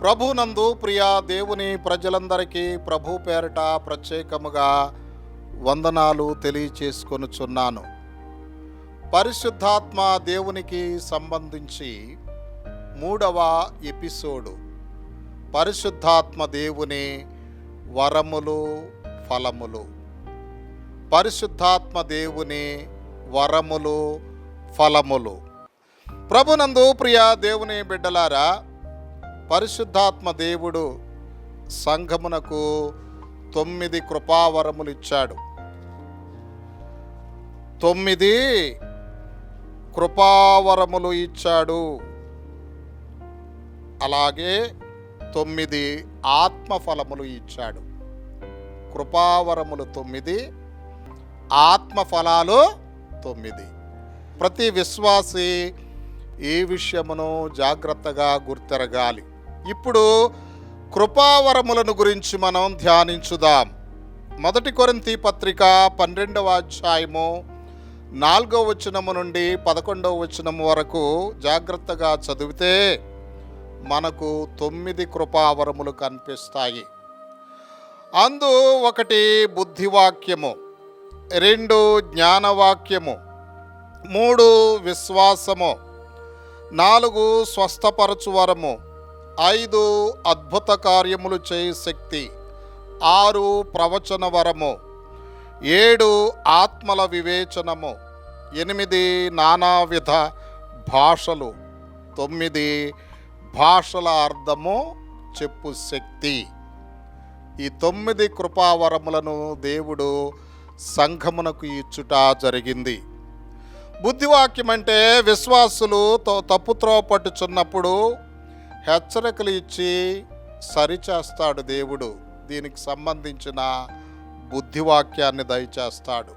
ప్రభునందు ప్రియ దేవుని ప్రజలందరికీ ప్రభు పేరిట ప్రత్యేకముగా వందనాలు తెలియచేసుకొనుచున్నాను. పరిశుద్ధాత్మ దేవునికి సంబంధించి మూడవ ఎపిసోడు. పరిశుద్ధాత్మ దేవుని వరములు ఫలములు. పరిశుద్ధాత్మ దేవుని వరములు ఫలములు. ప్రభునందు ప్రియ దేవుని బిడ్డలారా పరిశుద్ధాత్మ దేవుడు సంఘమునకు తొమ్మిది కృపావరములు ఇచ్చాడు. తొమ్మిది కృపావరములు ఇచ్చాడు. అలాగే తొమ్మిది ఆత్మఫలములు ఇచ్చాడు. కృపావరములు తొమ్మిది ఆత్మఫలాలు తొమ్మిది. ప్రతి విశ్వాసి ఈ విషయమును జాగ్రత్తగా గుర్తెరగాలి. ఇప్పుడు కృపావరములను గురించి మనం ధ్యానించుదాం. మొదటి కొరింతి పత్రిక పన్నెండవ అధ్యాయము నాలుగవ వచనము నుండి పదకొండవ వచనము వరకు జాగ్రత్తగా చదివితే మనకు తొమ్మిది కృపావరములు కనిపిస్తాయి. అందు ఒకటి బుద్ధివాక్యము రెండు జ్ఞానవాక్యము మూడు విశ్వాసము నాలుగు స్వస్థపరచు వరము ఐదు అద్భుత కార్యములు చేయి శక్తి. ఆరు ప్రవచన వరము. ఏడు ఆత్మల వివేచనము. ఎనిమిది నానావిధ భాషలు. తొమ్మిది భాషల అర్థము చెప్పు శక్తి. ఈ తొమ్మిది కృపావరములను దేవుడు సంఘమునకు ఇచ్చుట జరిగింది. బుద్ధివాక్యం అంటే విశ్వాసులు తో- పట్టుచున్నప్పుడు హెచ్చరికలు ఇచ్చి సరిచేస్తాడు దేవుడు. దీనికి సంబంధించిన బుద్ధివాక్యాన్ని దయచేస్తాడు.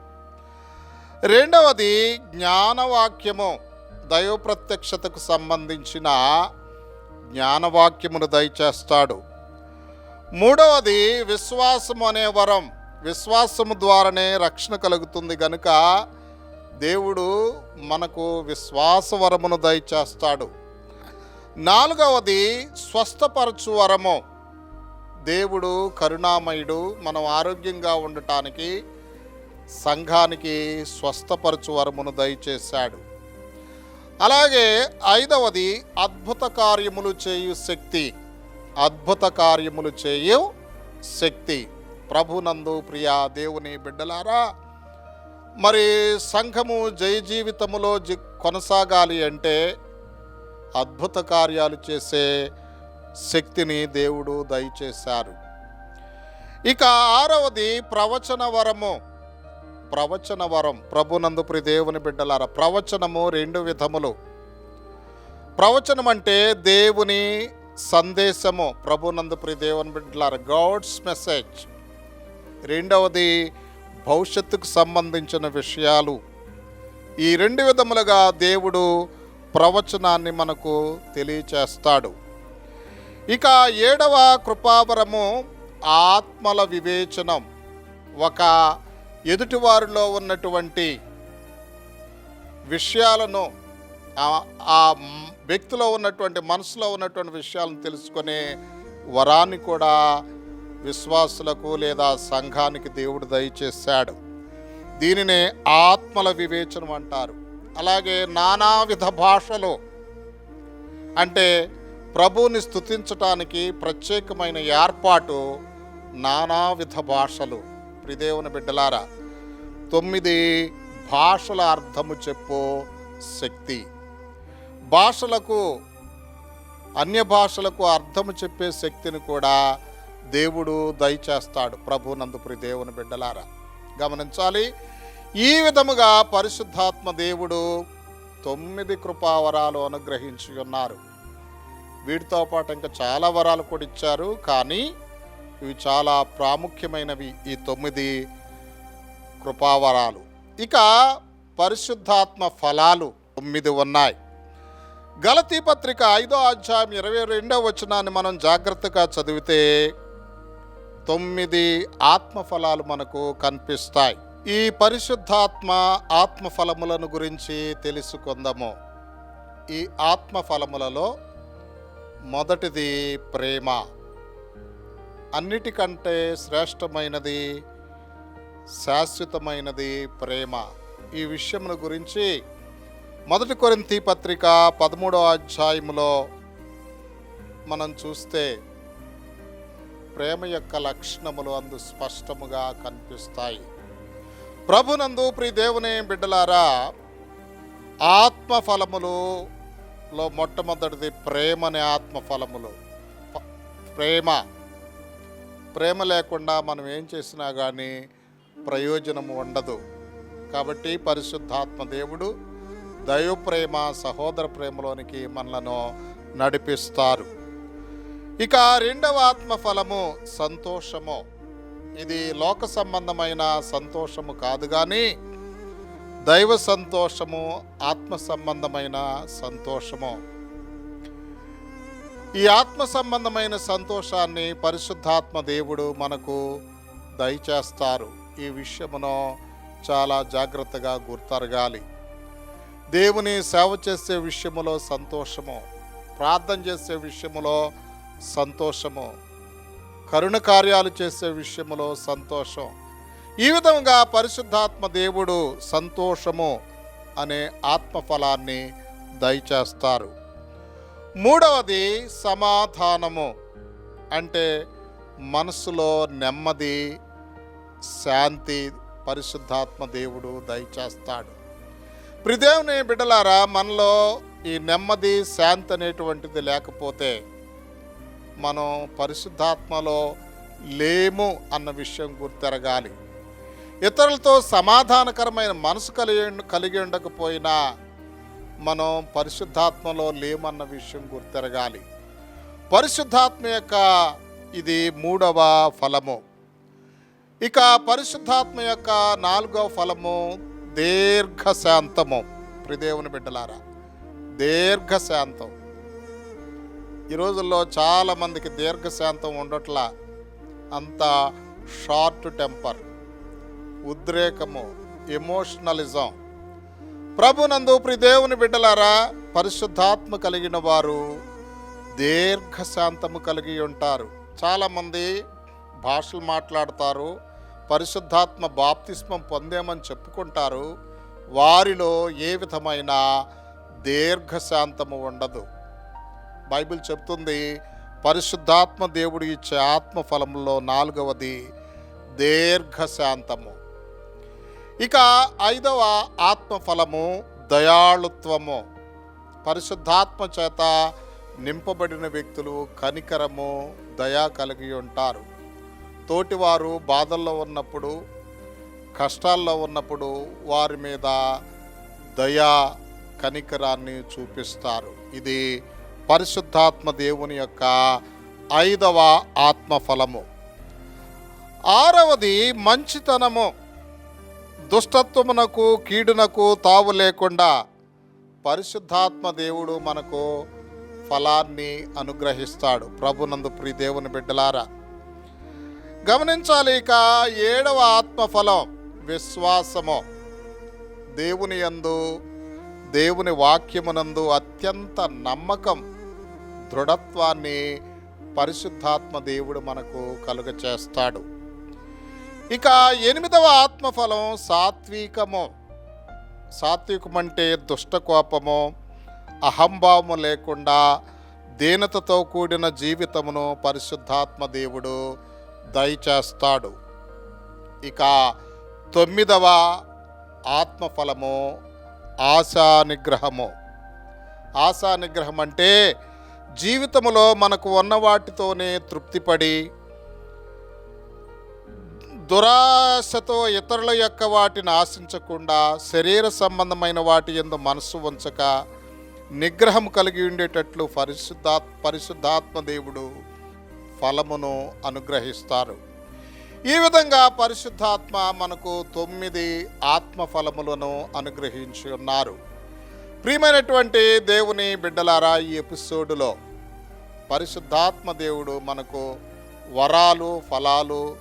రెండవది జ్ఞానవాక్యము. దైవ ప్రత్యక్షతకు సంబంధించిన జ్ఞానవాక్యమును దయచేస్తాడు. మూడవది విశ్వాసము అనే వరం. విశ్వాసము ద్వారానే రక్షణ కలుగుతుంది కనుక దేవుడు మనకు విశ్వాస వరమును దయచేస్తాడు. నాలుగవది స్వస్థపరచు వరము దేవుడు కరుణామయుడు మనం ఆరోగ్యంగా ఉండటానికి సంఘానికి స్వస్థపరచు వరమును దయచేశాడు. అలాగే ఐదవది అద్భుత కార్యములు చేయు శక్తి. అద్భుత కార్యములు చేయు శక్తి. ప్రభునందు ప్రియా దేవుని బిడ్డలారా మరి సంఘము జయ జీవితములో జి కొనసాగాలి అంటే అద్భుత కార్యాలు చేసే శక్తిని దేవుడు దయచేశారు. ఇక ఆరవది ప్రవచన వరము. ప్రవచన వరం. ప్రభునందుపురి దేవుని బిడ్డలార ప్రవచనము రెండు విధములు. ప్రవచనం అంటే దేవుని సందేశము. ప్రభునందుపురి దేవుని బిడ్డలార గాడ్స్ మెసేజ్. రెండవది భవిష్యత్తుకు సంబంధించిన విషయాలు. ఈ రెండు విధములుగా దేవుడు ప్రవచనాన్ని మనకు తెలియచేస్తాడు. ఇక ఏడవ కృపావరము ఆత్మల వివేచనం. ఒక ఎదుటివారిలో ఉన్నటువంటి విషయాలను ఆ- వ్యక్తిలో ఉన్నటువంటి మనసులో ఉన్నటువంటి విషయాలను తెలుసుకునే వరాన్ని కూడా విశ్వాసులకు లేదా సంఘానికి దేవుడు దయచేశాడు. దీనినే ఆత్మల వివేచనం అంటారు. అలాగే నానావిధ భాషలు అంటే ప్రభువుని స్తుతించటానికి ప్రత్యేకమైన ఏర్పాటు నానావిధ భాషలు. ప్రిదేవుని బిడ్డలారా తొమ్మిది భాషల అర్థము చెప్పు శక్తి. భాషలకు అన్య భాషలకు అర్థము చెప్పే శక్తిని కూడా దేవుడు దయచేస్తాడు ప్రభునందు ప్రి దేవుని బిడ్డలారా. గమనించాలి ఈ విధముగా పరిశుద్ధాత్మ దేవుడు తొమ్మిది కృపావరాలు అనుగ్రహించి ఉన్నారు. వీటితో పాటు ఇంకా చాలా వరాలు కూడా ఇచ్చారు. కానీ ఇవి చాలా ప్రాముఖ్యమైనవి ఈ తొమ్మిది కృపావరాలు. ఇక పరిశుద్ధాత్మ ఫలాలు తొమ్మిది ఉన్నాయి. గలతీ పత్రిక ఐదో అధ్యాయం ఇరవై రెండవ వచనాన్ని మనం జాగ్రత్తగా చదివితే తొమ్మిది ఆత్మఫలాలు మనకు కనిపిస్తాయి. ఈ పరిశుద్ధాత్మ ఆత్మఫలములను గురించి తెలుసుకుందాము. ఈ ఆత్మఫలములలో మొదటిది ప్రేమ. అన్నిటికంటే శ్రేష్టమైనది శాశ్వతమైనది ప్రేమ. ఈ విషయముల గురించి మొదటి కొరింతి పత్రిక పదమూడవ అధ్యాయములో మనం చూస్తే ప్రేమ యొక్క లక్షణములు అందు స్పష్టముగా కనిపిస్తాయి. ప్రభునందు ప్రియ దేవుని బిడ్డలారా ఆత్మఫలములులో మొట్టమొదటిది ప్రేమ అనే ఆత్మ ఫలములు ప్రేమ. ప్రేమ లేకుండా మనం ఏం చేసినా కానీ ప్రయోజనం ఉండదు. కాబట్టి పరిశుద్ధాత్మ దేవుడు దైవ ప్రేమ సహోదర ప్రేమలోనికి మనలను నడిపిస్తారు. ఇక రెండవ ఆత్మ ఫలము సంతోషము. ఇది లోక సంబంధమైన సంతోషము కాదు కానీ దైవ సంతోషము ఆత్మ సంబంధమైన సంతోషము. ఈ ఆత్మ సంబంధమైన సంతోషాన్ని పరిశుద్ధాత్మ దేవుడు మనకు దయచేస్తారు. ఈ విషయమును చాలా జాగ్రత్తగా గుర్తరగాలి. దేవుని సేవ చేసే విషయములో సంతోషము ప్రార్థన చేసే విషయములో సంతోషము కరుణ కార్యాలు చేసే విషయంలో సంతోషం. ఈ విధంగా పరిశుద్ధాత్మ దేవుడు సంతోషము అనే ఆత్మఫలాన్ని దయచేస్తారు. మూడవది సమాధానము. అంటే మనసులో నెమ్మది శాంతి పరిశుద్ధాత్మ దేవుడు దయచేస్తాడు. ప్రిదేవుని బిడ్డలారా మనలో ఈ నెమ్మది శాంతి అనేటువంటిది లేకపోతే మనం పరిశుద్ధాత్మలో లేము అన్న విషయం గుర్తెరగాలి. ఇతరులతో సమాధానకరమైన మనసు కలిగి కలిగి ఉండకపోయినా మనం పరిశుద్ధాత్మలో లేమన్న విషయం గుర్తెరగాలి. పరిశుద్ధాత్మ యొక్క ఇది మూడవ ఫలము. ఇక పరిశుద్ధాత్మ యొక్క నాలుగవ ఫలము దీర్ఘశాంతము. ప్రిదేవుని బిడ్డలారా దీర్ఘశాంతం. ఈ రోజుల్లో చాలామందికి దీర్ఘశాంతం ఉండట్లా అంత షార్ట్ టెంపర్ ఉద్రేకము ఎమోషనలిజం. ప్రభునందు ప్రిదేవుని బిడ్డలారా పరిశుద్ధాత్మ కలిగిన వారు దీర్ఘశాంతము కలిగి ఉంటారు. చాలామంది భాషలు మాట్లాడతారు పరిశుద్ధాత్మ బాప్తిస్మం పొందేమని చెప్పుకుంటారు. వారిలో ఏ విధమైన దీర్ఘశాంతము ఉండదు. బైబిల్ చెప్తుంది పరిశుద్ధాత్మ దేవుడు ఇచ్చే ఆత్మ ఫలంలో నాలుగవది దీర్ఘశాంతము. ఇక ఐదవ ఆత్మ ఫలము దయాళుత్వము. పరిశుద్ధాత్మ చేత నింపబడిన వ్యక్తులు కనికరము దయా కలిగి ఉంటారు. తోటివారు బాధల్లో ఉన్నప్పుడు కష్టాల్లో ఉన్నప్పుడు వారి మీద దయా కనికరాన్ని చూపిస్తారు. ఇది పరిశుద్ధాత్మ దేవుని యొక్క ఐదవ ఆత్మ ఫలము ఆరవది మంచితనము. దుష్టత్వమునకు కీడునకు తావు లేకుండా పరిశుద్ధాత్మ దేవుడు మనకు ఫలాన్ని అనుగ్రహిస్తాడు. ప్రభునందు ప్రి దేవుని బిడ్డలారా గమనించాలి ఇక ఏడవ ఆత్మఫలం విశ్వాసము. దేవుని యందు దేవుని వాక్యమునందు అత్యంత నమ్మకం దృఢత్వాన్ని పరిశుద్ధాత్మ దేవుడు మనకు కలుగ చేస్తాడు ఇక ఎనిమిదవ ఆత్మఫలం సాత్వికము. సాత్వికమంటే దుష్టకోపము అహంభావము లేకుండా దీనతతో కూడిన జీవితమును పరిశుద్ధాత్మ దేవుడు దయచేస్తాడు. ఇక తొమ్మిదవ ఆత్మఫలము ఆశా నిగ్రహము ఆశా నిగ్రహం అంటే జీవితములో మనకు ఉన్న వాటితోనే తృప్తిపడి దురాశతో ఇతరుల యొక్క వాటిని ఆశించకుండా శరీర సంబంధమైన వాటి ఎందు మనస్సు ఉంచక నిగ్రహం కలిగి ఉండేటట్లు పరిశుద్ధా పరిశుద్ధాత్మ దేవుడు ఫలమును అనుగ్రహిస్తారు. ఈ విధంగా పరిశుద్ధాత్మ మనకు తొమ్మిది ఆత్మ ఫలములను అనుగ్రహించి ఉన్నారు. ప్రియమైనటువంటి దేవుని బిడ్డలారా ఈ ఎపిసోడ్లో పరిశుద్ధాత్మ దేవుడు మనకు వరాలు ఫలాలు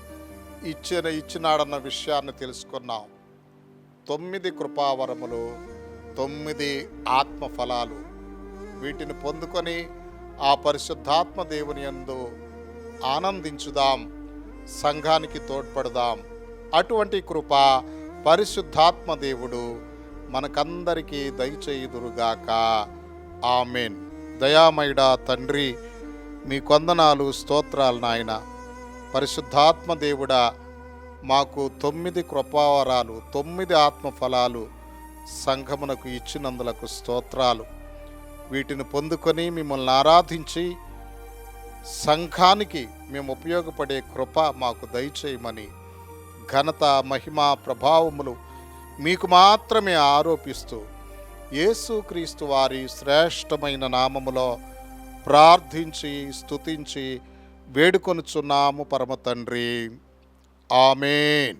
ఇచ్చిన ఇచ్చినాడన్న విషయాన్ని తెలుసుకున్నాం. తొమ్మిది కృపావరములు తొమ్మిది ఆత్మ ఫలాలు. వీటిని పొందుకొని ఆ పరిశుద్ధాత్మ దేవుని యందు ఆనందించుదాం సంఘానికి తోడ్పడదాం. అటువంటి కృప పరిశుద్ధాత్మ దేవుడు మనకందరికీ దయచేయుదురుగాక. ఆమెన్. దయామయుడా తండ్రి మీ కొందనాలు స్తోత్రాలు నాయన. పరిశుద్ధాత్మ దేవుడా మాకు తొమ్మిది కృపావరాలు తొమ్మిది ఆత్మఫలాలు సంఘమునకు ఇచ్చినందులకు స్తోత్రాలు. వీటిని పొందుకొని మిమ్మల్ని ఆరాధించి సంఘానికి మేము ఉపయోగపడే కృప మాకు దయచేయమని ఘనత మహిమ ప్రభావములు మీకు మాత్రమే ఆరోపిస్తూ యేసుక్రీస్తు వారి శ్రేష్టమైన నామములో ప్రార్థించి స్తుతించి వేడుకొనుచున్నాము పరమ తండ్రి ఆమెన్.